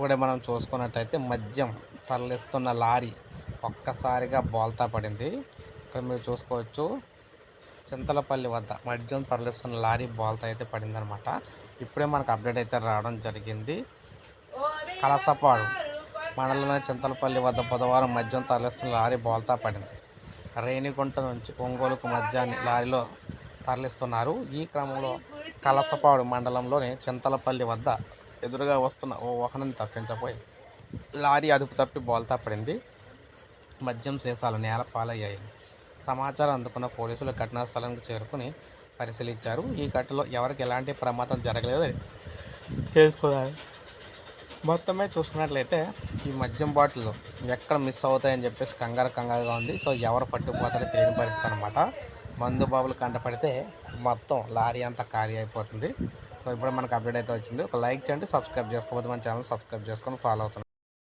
ఇప్పుడే మనం చూసుకున్నట్టయితే మద్యం తరలిస్తున్న లారీ ఒక్కసారిగా బోల్తా పడింది. ఇక్కడ మీరు చూసుకోవచ్చు చింతలపల్లి వద్ద మద్యం తరలిస్తున్న లారీ బోల్తా అయితే పడిందనమాట ఇప్పుడే మనకు అప్డేట్ అయితే రావడం జరిగింది. కలసపాడు మండలంలోని చింతలపల్లి వద్ద బుధవారం మద్యం తరలిస్తున్న లారీ బోల్తా పడింది. రేణిగుంట నుంచి ఒంగోలుకు మద్యాన్ని లారీలో తరలిస్తున్నారు. ఈ క్రమంలో కలసపాడు మండలంలోని చింతలపల్లి వద్ద ఎదురుగా వస్తున్న ఓ వాహనం తప్పించపోయి లారీ అదుపు తప్పి బోల్తా పడింది. మద్యం సీసాలు నేల పాలయ్యాయి. సమాచారం అందుకున్న పోలీసులు ఘటనా స్థలానికి చేరుకుని పరిశీలించారు. ఈ ఘటనలో ఎవరికి ఎలాంటి ప్రమాదం జరగలేదని తెలుసుకున్నారు మొత్తమే చూసుకున్నట్లయితే ఈ మద్యం బాటిల్ ఎక్కడ మిస్ అవుతాయని చెప్పేసి కంగారు కంగారుగా ఉంది. సో ఎవరు పట్టుకుపోతారో తెలియని పరిస్థితి అనమాట మందు బాబులు కంటపడితే మొత్తం లారీ అంతా ఖాళీ అయిపోతుంది. సో ఇప్పుడు మనకు అప్డేట్ అయితే వచ్చింది. ఒక లైక్ చేయండి సబ్స్క్రైబ్ చేసుకోకపోతే మన ఛానల్ సబ్స్క్రైబ్ చేసుకొని ఫాలో అవుతుంది